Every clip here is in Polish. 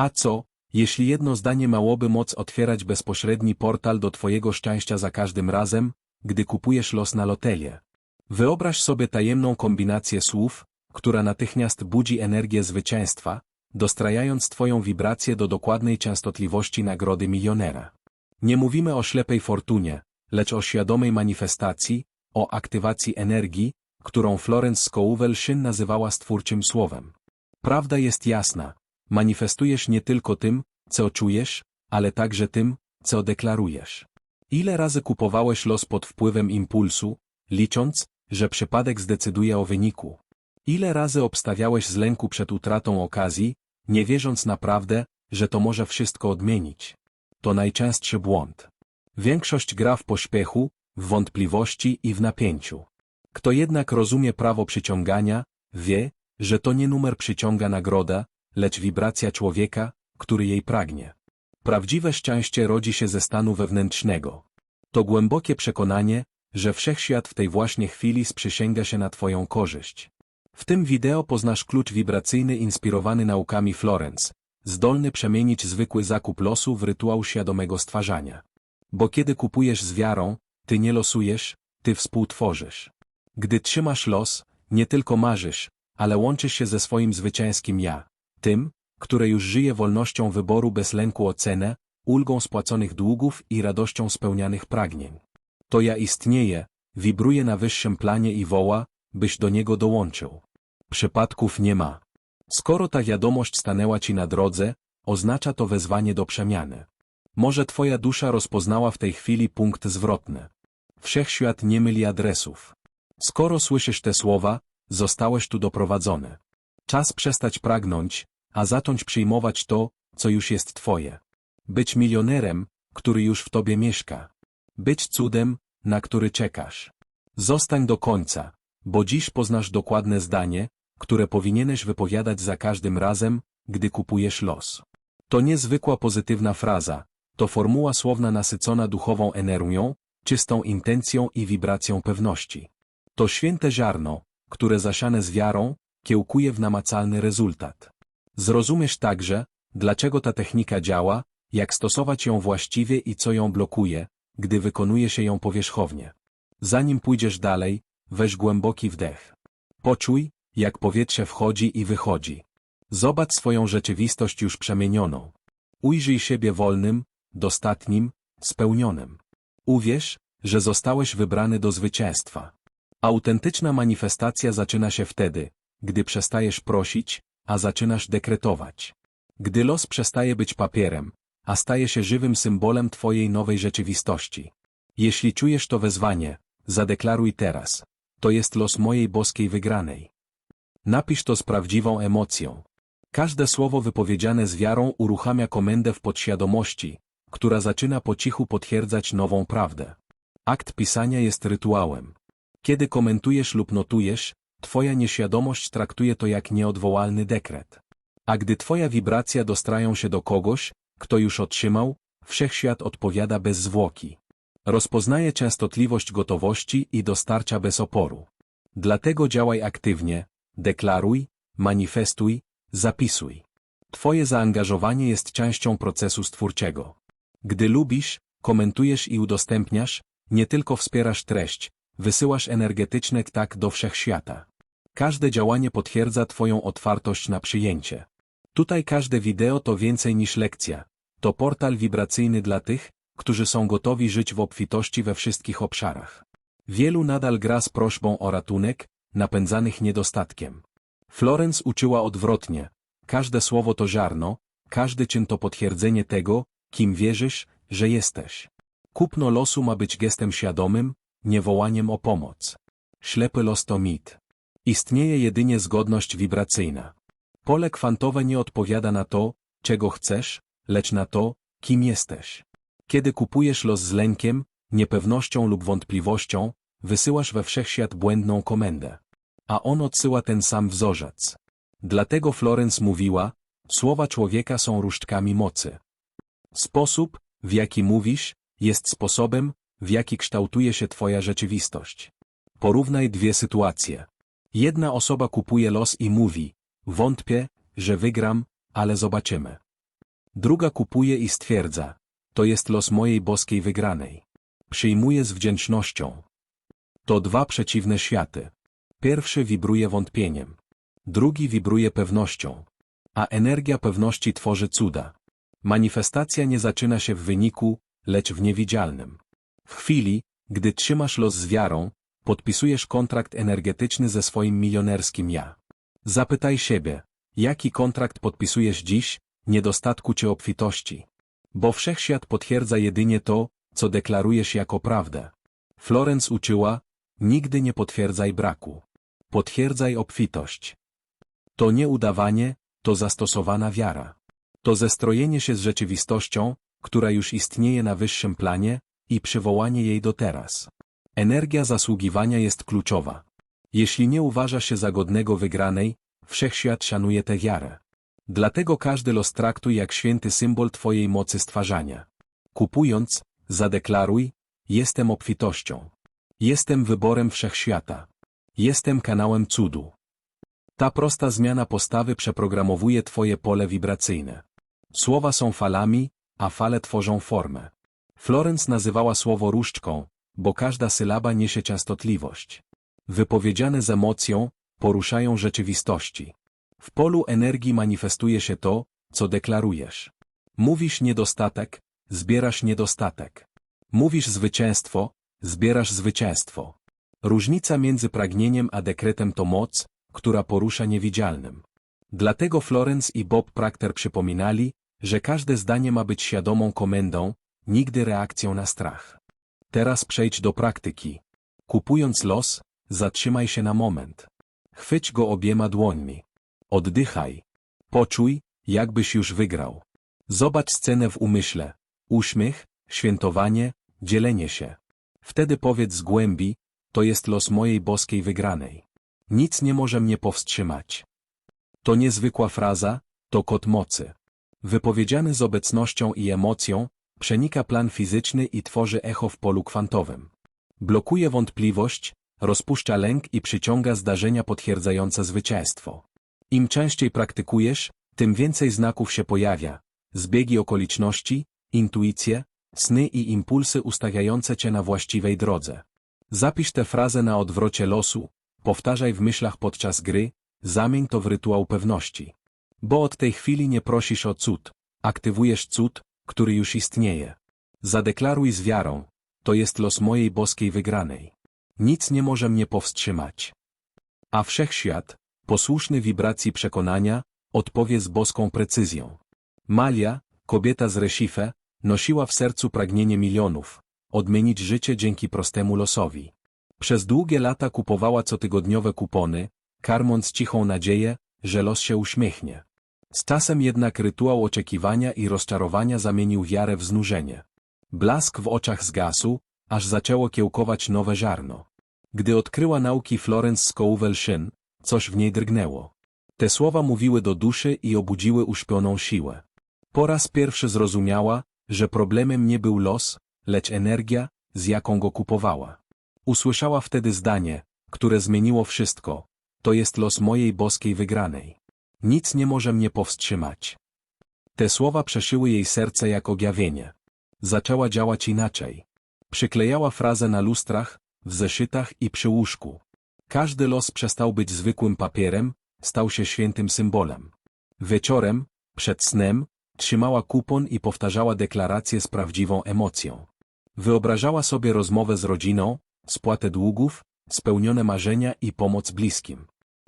A co, jeśli jedno zdanie miałoby moc otwierać bezpośredni portal do Twojego szczęścia za każdym razem, gdy kupujesz los na lotelię? Wyobraź sobie tajemną kombinację słów, która natychmiast budzi energię zwycięstwa, dostrajając Twoją wibrację do dokładnej częstotliwości nagrody milionera. Nie mówimy o ślepej fortunie, lecz o świadomej manifestacji, o aktywacji energii, którą Florence Scovel-Shyn nazywała stwórczym słowem. Prawda jest jasna, manifestujesz nie tylko tym, co czujesz, ale także tym, co deklarujesz. Ile razy kupowałeś los pod wpływem impulsu, licząc, że przypadek zdecyduje o wyniku? Ile razy obstawiałeś z lęku przed utratą okazji, nie wierząc naprawdę, że to może wszystko odmienić? To najczęstszy błąd. Większość gra w pośpiechu, w wątpliwości i w napięciu. Kto jednak rozumie prawo przyciągania, wie, że to nie numer przyciąga nagroda, lecz wibracja człowieka, który jej pragnie. Prawdziwe szczęście rodzi się ze stanu wewnętrznego. To głębokie przekonanie, że wszechświat w tej właśnie chwili sprzysięga się na Twoją korzyść. W tym wideo poznasz klucz wibracyjny inspirowany naukami Florence, zdolny przemienić zwykły zakup losu w rytuał świadomego stwarzania. Bo kiedy kupujesz z wiarą, ty nie losujesz, ty współtworzysz. Gdy trzymasz los, nie tylko marzysz, ale łączysz się ze swoim zwycięskim ja, tym, które już żyje wolnością wyboru bez lęku o cenę, ulgą spłaconych długów i radością spełnianych pragnień. To ja istnieje, wibruje na wyższym planie i woła, byś do niego dołączył. Przypadków nie ma. Skoro ta wiadomość stanęła ci na drodze, oznacza to wezwanie do przemiany. Może twoja dusza rozpoznała w tej chwili punkt zwrotny. Wszechświat nie myli adresów. Skoro słyszysz te słowa, zostałeś tu doprowadzony. Czas przestać pragnąć, a zacząć przyjmować to, co już jest twoje. Być milionerem, który już w tobie mieszka. Być cudem, na który czekasz. Zostań do końca, bo dziś poznasz dokładne zdanie, które powinieneś wypowiadać za każdym razem, gdy kupujesz los. To niezwykła pozytywna fraza, to formuła słowna nasycona duchową energią, czystą intencją i wibracją pewności. To święte ziarno, które zasiane z wiarą, kiełkuje w namacalny rezultat. Zrozumiesz także, dlaczego ta technika działa, jak stosować ją właściwie i co ją blokuje, gdy wykonuje się ją powierzchownie. Zanim pójdziesz dalej, weź głęboki wdech. Poczuj, jak powietrze wchodzi i wychodzi. Zobacz swoją rzeczywistość już przemienioną. Ujrzyj siebie wolnym, dostatnim, spełnionym. Uwierz, że zostałeś wybrany do zwycięstwa. Autentyczna manifestacja zaczyna się wtedy, gdy przestajesz prosić, a zaczynasz dekretować. Gdy los przestaje być papierem, a staje się żywym symbolem Twojej nowej rzeczywistości. Jeśli czujesz to wezwanie, zadeklaruj teraz. To jest los mojej boskiej wygranej. Napisz to z prawdziwą emocją. Każde słowo wypowiedziane z wiarą uruchamia komendę w podświadomości, która zaczyna po cichu potwierdzać nową prawdę. Akt pisania jest rytuałem. Kiedy komentujesz lub notujesz, twoja nieświadomość traktuje to jak nieodwołalny dekret. A gdy twoja wibracja dostrają się do kogoś, kto już otrzymał, wszechświat odpowiada bez zwłoki. Rozpoznaje częstotliwość gotowości i dostarcza bez oporu. Dlatego działaj aktywnie, deklaruj, manifestuj, zapisuj. Twoje zaangażowanie jest częścią procesu stwórczego. Gdy lubisz, komentujesz i udostępniasz, nie tylko wspierasz treść, wysyłasz energetyczny tak do wszechświata. Każde działanie potwierdza Twoją otwartość na przyjęcie. Tutaj każde wideo to więcej niż lekcja. To portal wibracyjny dla tych, którzy są gotowi żyć w obfitości we wszystkich obszarach. Wielu nadal gra z prośbą o ratunek, napędzanych niedostatkiem. Florence uczyła odwrotnie. Każde słowo to ziarno, każdy czyn to potwierdzenie tego, kim wierzysz, że jesteś. Kupno losu ma być gestem świadomym, nie wołaniem o pomoc. Ślepy los to mit. Istnieje jedynie zgodność wibracyjna. Pole kwantowe nie odpowiada na to, czego chcesz, lecz na to, kim jesteś. Kiedy kupujesz los z lękiem, niepewnością lub wątpliwością, wysyłasz we wszechświat błędną komendę. A on odsyła ten sam wzorzec. Dlatego Florence mówiła, słowa człowieka są różdżkami mocy. Sposób, w jaki mówisz, jest sposobem, w jaki kształtuje się Twoja rzeczywistość. Porównaj dwie sytuacje. Jedna osoba kupuje los i mówi, wątpię, że wygram, ale zobaczymy. Druga kupuje i stwierdza, to jest los mojej boskiej wygranej. Przyjmuje z wdzięcznością. To dwa przeciwne światy. Pierwszy wibruje wątpieniem. Drugi wibruje pewnością. A energia pewności tworzy cuda. Manifestacja nie zaczyna się w wyniku, lecz w niewidzialnym. W chwili, gdy trzymasz los z wiarą, podpisujesz kontrakt energetyczny ze swoim milionerskim ja. Zapytaj siebie, jaki kontrakt podpisujesz dziś, niedostatku czy obfitości. Bo wszechświat potwierdza jedynie to, co deklarujesz jako prawdę. Florence uczyła, nigdy nie potwierdzaj braku. Potwierdzaj obfitość. To nie udawanie, to zastosowana wiara. To zestrojenie się z rzeczywistością, która już istnieje na wyższym planie, i przywołanie jej do teraz. Energia zasługiwania jest kluczowa. Jeśli nie uważasz się za godnego wygranej, wszechświat szanuje tę wiarę. Dlatego każdy los traktuj jak święty symbol Twojej mocy stwarzania. Kupując, zadeklaruj, jestem obfitością. Jestem wyborem wszechświata. Jestem kanałem cudu. Ta prosta zmiana postawy przeprogramowuje Twoje pole wibracyjne. Słowa są falami, a fale tworzą formę. Florence nazywała słowo różdżką, bo każda sylaba niesie częstotliwość. Wypowiedziane z emocją, poruszają rzeczywistości. W polu energii manifestuje się to, co deklarujesz. Mówisz niedostatek, zbierasz niedostatek. Mówisz zwycięstwo, zbierasz zwycięstwo. Różnica między pragnieniem a dekretem to moc, która porusza niewidzialnym. Dlatego Florence i Bob Proctor przypominali, że każde zdanie ma być świadomą komendą, nigdy reakcją na strach. Teraz przejdź do praktyki. Kupując los, zatrzymaj się na moment. Chwyć go obiema dłońmi. Oddychaj. Poczuj, jakbyś już wygrał. Zobacz scenę w umyśle. Uśmiech, świętowanie, dzielenie się. Wtedy powiedz z głębi, to jest los mojej boskiej wygranej. Nic nie może mnie powstrzymać. To niezwykła fraza, to kod mocy. Wypowiedziany z obecnością i emocją, przenika plan fizyczny i tworzy echo w polu kwantowym. Blokuje wątpliwość, rozpuszcza lęk i przyciąga zdarzenia potwierdzające zwycięstwo. Im częściej praktykujesz, tym więcej znaków się pojawia, zbiegi okoliczności, intuicje, sny i impulsy ustawiające cię na właściwej drodze. Zapisz tę frazę na odwrocie losu, powtarzaj w myślach podczas gry, zamień to w rytuał pewności. Bo od tej chwili nie prosisz o cud, aktywujesz cud, który już istnieje. Zadeklaruj z wiarą, to jest los mojej boskiej wygranej. Nic nie może mnie powstrzymać. A wszechświat, posłuszny wibracji przekonania, odpowie z boską precyzją. Malia, kobieta z Recife, nosiła w sercu pragnienie milionów, odmienić życie dzięki prostemu losowi. Przez długie lata kupowała cotygodniowe kupony, karmąc cichą nadzieję, że los się uśmiechnie. Z czasem jednak rytuał oczekiwania i rozczarowania zamienił wiarę w znużenie. Blask w oczach zgasł, aż zaczęło kiełkować nowe ziarno. Gdy odkryła nauki Florence Scovel-Shyn, coś w niej drgnęło. Te słowa mówiły do duszy i obudziły uśpioną siłę. Po raz pierwszy zrozumiała, że problemem nie był los, lecz energia, z jaką go kupowała. Usłyszała wtedy zdanie, które zmieniło wszystko. To jest los mojej boskiej wygranej. Nic nie może mnie powstrzymać. Te słowa przeszyły jej serce jak objawienie. Zaczęła działać inaczej. Przyklejała frazę na lustrach, w zeszytach i przy łóżku. Każdy los przestał być zwykłym papierem, stał się świętym symbolem. Wieczorem, przed snem, trzymała kupon i powtarzała deklarację z prawdziwą emocją. Wyobrażała sobie rozmowę z rodziną, spłatę długów, spełnione marzenia i pomoc bliskim.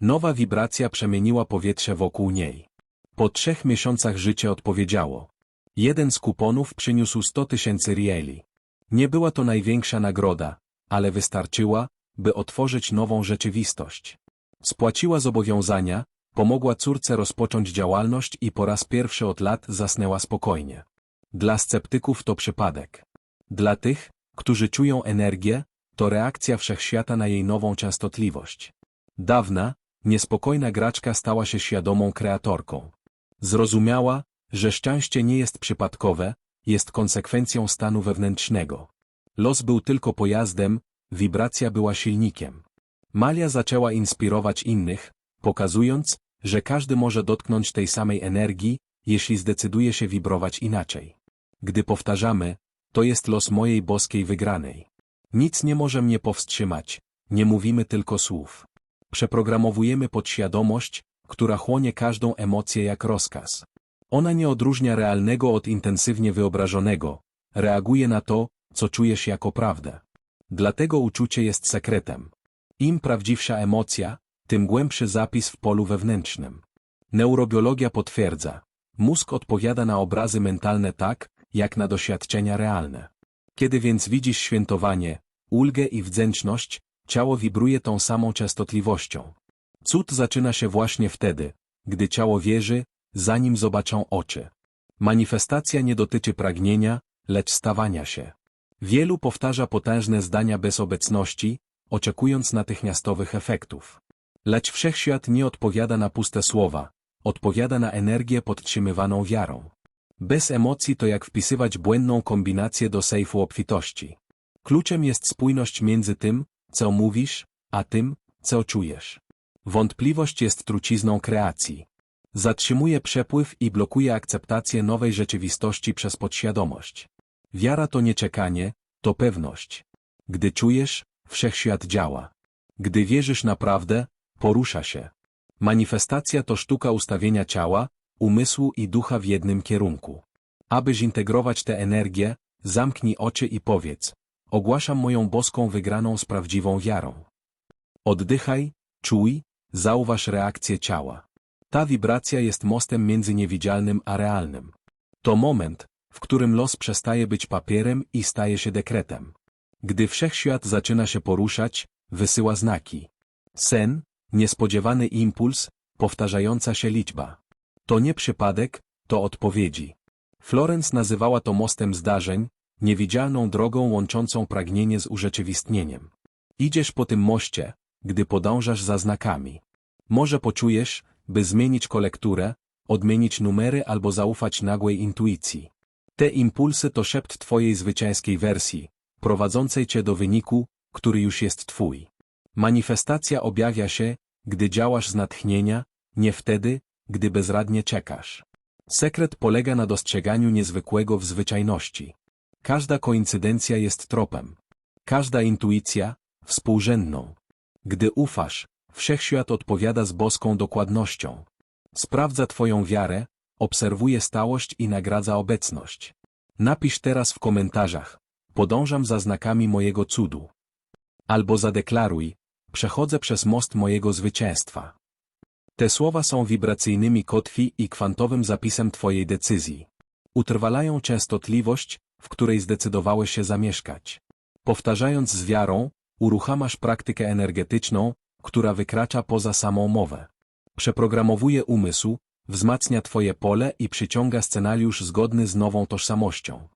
Nowa wibracja przemieniła powietrze wokół niej. Po trzech miesiącach życie odpowiedziało. Jeden z kuponów przyniósł 100 tysięcy rieli. Nie była to największa nagroda, ale wystarczyła, by otworzyć nową rzeczywistość. Spłaciła zobowiązania, pomogła córce rozpocząć działalność i po raz pierwszy od lat zasnęła spokojnie. Dla sceptyków to przypadek. Dla tych, którzy czują energię, to reakcja wszechświata na jej nową częstotliwość. Dawna, niespokojna graczka stała się świadomą kreatorką. Zrozumiała, że szczęście nie jest przypadkowe, jest konsekwencją stanu wewnętrznego. Los był tylko pojazdem, wibracja była silnikiem. Malia zaczęła inspirować innych, pokazując, że każdy może dotknąć tej samej energii, jeśli zdecyduje się wibrować inaczej. Gdy powtarzamy, to jest los mojej boskiej wygranej. Nic nie może mnie powstrzymać, nie mówimy tylko słów. Przeprogramowujemy podświadomość, która chłonie każdą emocję jak rozkaz. Ona nie odróżnia realnego od intensywnie wyobrażonego, reaguje na to, co czujesz jako prawdę. Dlatego uczucie jest sekretem. Im prawdziwsza emocja, tym głębszy zapis w polu wewnętrznym. Neurobiologia potwierdza, mózg odpowiada na obrazy mentalne tak, jak na doświadczenia realne. Kiedy więc widzisz świętowanie, ulgę i wdzięczność, ciało wibruje tą samą częstotliwością. Cud zaczyna się właśnie wtedy, gdy ciało wierzy, zanim zobaczą oczy. Manifestacja nie dotyczy pragnienia, lecz stawania się. Wielu powtarza potężne zdania bez obecności, oczekując natychmiastowych efektów. Lecz wszechświat nie odpowiada na puste słowa, odpowiada na energię podtrzymywaną wiarą. Bez emocji to jak wpisywać błędną kombinację do sejfu obfitości. Kluczem jest spójność między tym, co mówisz, a tym, co czujesz. Wątpliwość jest trucizną kreacji. Zatrzymuje przepływ i blokuje akceptację nowej rzeczywistości przez podświadomość. Wiara to nie czekanie, to pewność. Gdy czujesz, wszechświat działa. Gdy wierzysz naprawdę, porusza się. Manifestacja to sztuka ustawienia ciała, umysłu i ducha w jednym kierunku. Aby zintegrować tę energię, zamknij oczy i powiedz, ogłaszam moją boską wygraną z prawdziwą wiarą. Oddychaj, czuj, zauważ reakcję ciała. Ta wibracja jest mostem między niewidzialnym a realnym. To moment, w którym los przestaje być papierem i staje się dekretem. Gdy wszechświat zaczyna się poruszać, wysyła znaki. Sen, niespodziewany impuls, powtarzająca się liczba. To nie przypadek, to odpowiedzi. Florence nazywała to mostem zdarzeń, niewidzialną drogą łączącą pragnienie z urzeczywistnieniem. Idziesz po tym moście, gdy podążasz za znakami. Może poczujesz, by zmienić kolekturę, odmienić numery albo zaufać nagłej intuicji. Te impulsy to szept Twojej zwycięskiej wersji, prowadzącej Cię do wyniku, który już jest Twój. Manifestacja objawia się, gdy działasz z natchnienia, nie wtedy, gdy bezradnie czekasz. Sekret polega na dostrzeganiu niezwykłego w zwyczajności. Każda koincydencja jest tropem. Każda intuicja, współrzędną. Gdy ufasz, wszechświat odpowiada z boską dokładnością. Sprawdza Twoją wiarę, obserwuje stałość i nagradza obecność. Napisz teraz w komentarzach, podążam za znakami mojego cudu. Albo zadeklaruj, przechodzę przez most mojego zwycięstwa. Te słowa są wibracyjnymi kotwi i kwantowym zapisem Twojej decyzji. Utrwalają częstotliwość, w której zdecydowałeś się zamieszkać. Powtarzając z wiarą, uruchamasz praktykę energetyczną, która wykracza poza samą mowę. Przeprogramowuje umysł, wzmacnia Twoje pole i przyciąga scenariusz zgodny z nową tożsamością.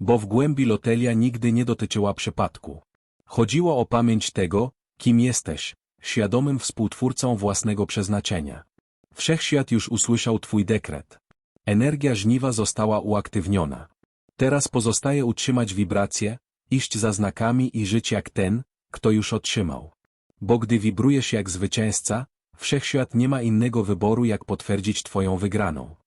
Bo w głębi lotelia nigdy nie dotyczyła przypadku. Chodziło o pamięć tego, kim jesteś, świadomym współtwórcą własnego przeznaczenia. Wszechświat już usłyszał Twój dekret. Energia żniwa została uaktywniona. Teraz pozostaje utrzymać wibrację, iść za znakami i żyć jak ten, kto już otrzymał. Bo gdy wibrujesz jak zwycięzca, wszechświat nie ma innego wyboru jak potwierdzić Twoją wygraną.